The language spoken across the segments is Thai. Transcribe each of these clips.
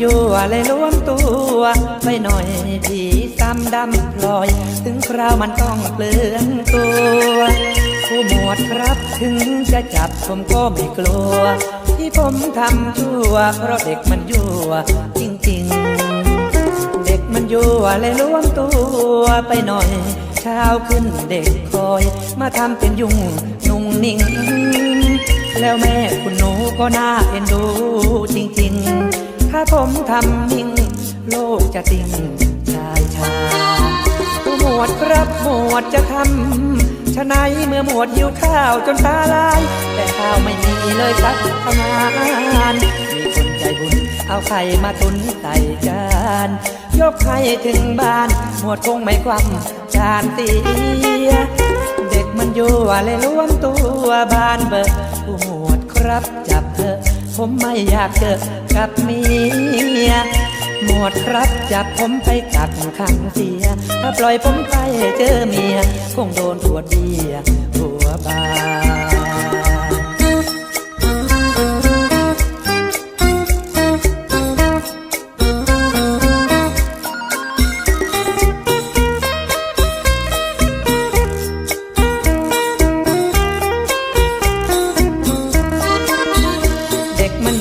เลยล้วนตัวไปหน่อยผีซ้ำดำพลอย ถึงคราวมันต้องเปลืองตัวผู้หมวดครับถึงจะจับผมก็ไม่กลัว ที่ผมทำชั่ว เพราะเด็กมันยั่วจริงๆ เด็กมันยั่วเลยล้วนตัวไปหน่อย เช้าขึ้นเด็กคอย มาทำเป็นยุ่งนุ่งนิ่ง แล้วแม่คุณหนูก็น่าเอ็นดูจริงๆ ผมทำนิ่ง โลกจะติ่งชายชาผู้หมวดครับหมวดจะทำชะไหนเมื่อหมวดหิวข้าวจนตาลาย แต่ข้าวไม่มีเลยสักขนานมีคนใจบุญเอาไข่มาตุนใส่จาน ยกให้ถึงบ้าน หมวดคงไม่คว่ำจานเตียเด็กมันยั่วเลยล้วนตัวบานเบิกผู้หมวดครับจับเถอะผมไม่อยากเจอ กับเมีย หมดครับจับผมไปกัดขังเสีย ถ้าปล่อยผมไปเจอเมีย คงโดนปวดเบียหัวบา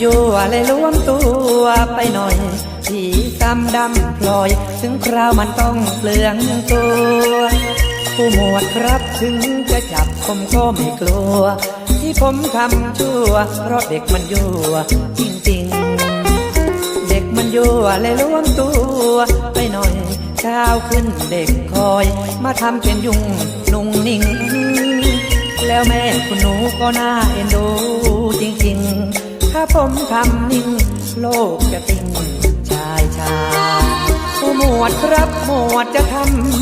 ยั่วเลยล้วนตัวไปหน่อยผีซ้ำดำพลอย ถึงคราวมันต้องเปลืองตัวผู้หมวดครับถึงจะจับผมก็ไม่กลัว ที่ผมทำชั่ว เพราะเด็กมันยั่วจริงๆ เด็กมันยั่วเลยล้วนตัวไปหน่อยเช้าขึ้นเด็กคอย มาทำเป็นยุ่งนุ่งนิ่ง แล้วแม่คุณหนูก็น่าเอ็นดูจริง ผมทำนิ่ง โลกจะติ่งชายชาผู้หมวดครับหมวดจะท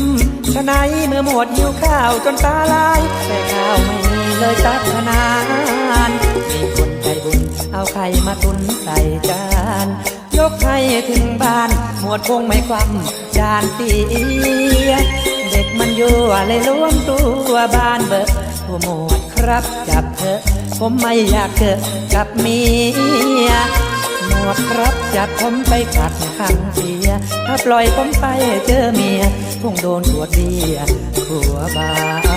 ำชะไหนเมื่อหมวดหิวข้าวจนตาลาย แต่ข้าวไม่มีเลยสักขนานมีคนใจบุญ เอาไข่มาตุนใส่จานยกให้ถึงบ้าน หมวดคงไม่ความจานเตียเด็กมันยั่วเลยล้วนตัวบ้านเบิกผู้หมวด รับจับเธอ ผมไม่อยากเจอกับเมียหมดครับจับผมไปกัดขังเสีย ถ้าปล่อยผมไปเจอเมียคงโดนตรวจเบียหัวบา